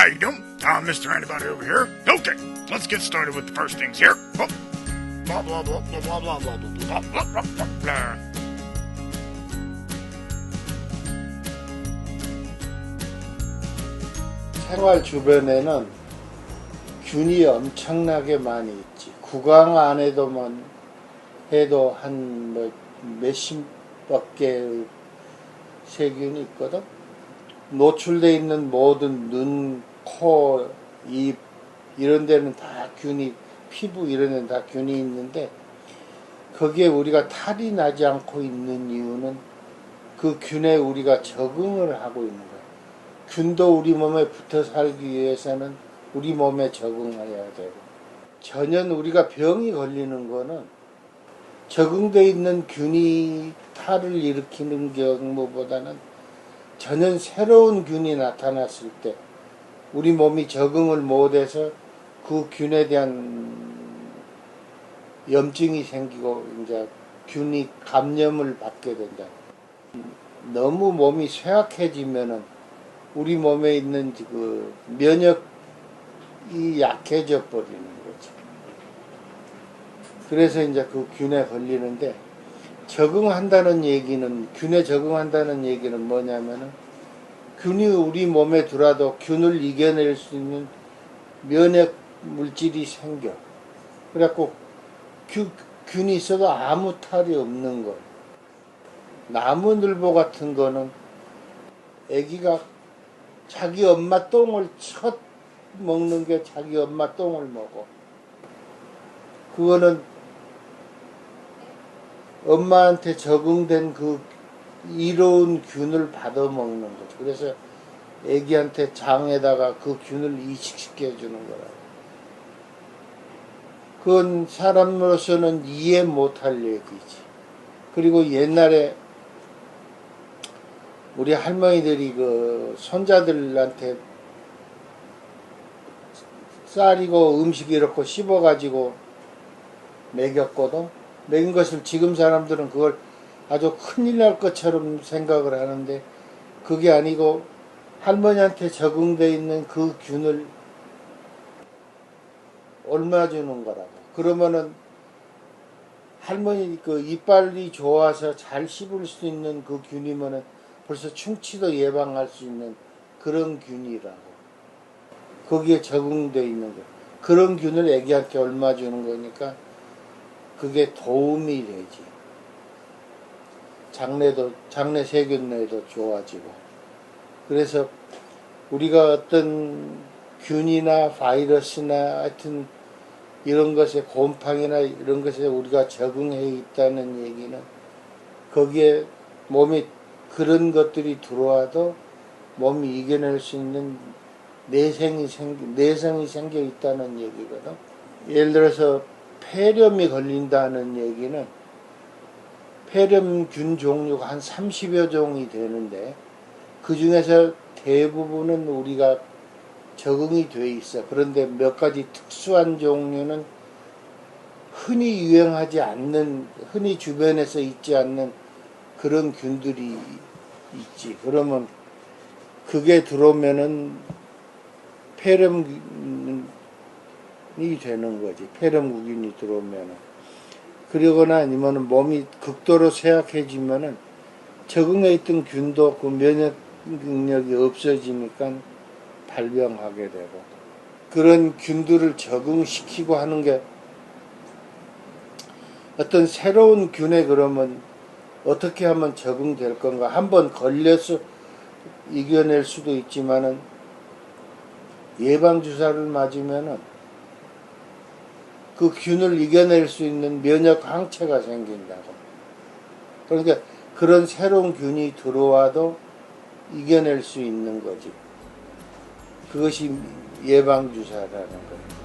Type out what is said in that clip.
How you doing? Uh, Mr. Antibody over here. Okay, let's get started with the first things here. Oh. Blah, blah, blah, blah, blah, blah, blah, blah, blah, blah, blah, blah. 생활 주변에는 균이 엄청나게 많이 있지. 구강 안에도만 해도 한뭐 몇십 밖에 세균이 있거든. 노출돼 있는 모든 눈, 코, 입 이런 데는 다 균이 피부 이런 데는 다 균이 있는데 거기에 우리가 탈이 나지 않고 있는 이유는 그 균에 우리가 적응을 하고 있는 거야. 균도 우리 몸에 붙어 살기 위해서는 우리 몸에 적응해야 되고 전혀 우리가 병이 걸리는 거는 적응돼 있는 균이 탈을 일으키는 경우보다는 전혀 새로운 균이 나타났을 때 우리 몸이 적응을 못해서 그 균에 대한 염증이 생기고 이제 균이 감염을 받게 된다. 너무 몸이 쇠약해지면은 우리 몸에 있는 그 면역이 약해져 버리는 거죠. 그래서 이제 그 균에 걸리는데 적응한다는 얘기는 균에 적응한다는 얘기는 뭐냐면은 균이 우리 몸에 들어와도 균을 이겨낼 수 있는 면역 물질이 생겨. 그래갖고 균, 균이 있어도 아무 탈이 없는 거. 나무늘보 같은 거는 아기가 자기 엄마 똥을 첫 먹는 게 자기 엄마 똥을 먹어. 그거는 엄마한테 적응된 그 이로운 균을 받아 먹는 거죠. 그래서 아기한테 장에다가 그 균을 이식시켜 주는 거라. 그건 사람으로서는 이해 못할 얘기지. 그리고 옛날에 우리 할머니들이 그 손자들한테 쌀이고 음식 이렇게 씹어가지고 먹였거든. 먹인 것을 지금 사람들은 그걸 아주 큰일 날 것처럼 생각을 하는데 그게 아니고 할머니한테 적응돼 있는 그 균을 얼마 주는 거라고. 그러면은 할머니 그 이빨이 좋아서 잘 씹을 수 있는 그 균이면은 벌써 충치도 예방할 수 있는 그런 균이라고. 거기에 적응돼 있는 거. 그런 균을 애기한테 얼마 주는 거니까 그게 도움이 되지. 장내도, 장내 세균내도 좋아지고. 그래서 우리가 어떤 균이나 바이러스나 하여튼 이런 것에 곰팡이나 이런 것에 우리가 적응해 있다는 얘기는 거기에 몸에 그런 것들이 들어와도 몸이 이겨낼 수 있는 내생이 생 내성이 생겨 있다는 얘기거든. 예를 들어서 폐렴이 걸린다는 얘기는 폐렴균 종류가 한 30여 종이 되는데 그 중에서 대부분은 우리가 적응이 돼 있어. 그런데 몇 가지 특수한 종류는 흔히 유행하지 않는, 흔히 주변에서 있지 않는 그런 균들이 있지. 그러면 그게 들어오면은 폐렴이 되는 거지. 폐렴구균이 들어오면은. 그러거나 아니면은 몸이 극도로 쇠약해지면은 적응해 있던 균도 그 면역 능력이 없어지니까 발병하게 되고 그런 균들을 적응시키고 하는 게 어떤 새로운 균에 그러면 어떻게 하면 적응될 건가? 한번 걸려서 이겨낼 수도 있지만은 예방 주사를 맞으면은 그 균을 이겨낼 수 있는 면역 항체가 생긴다고. 그러니까 그런 새로운 균이 들어와도 이겨낼 수 있는 거지. 그것이 예방 주사라는 거예요.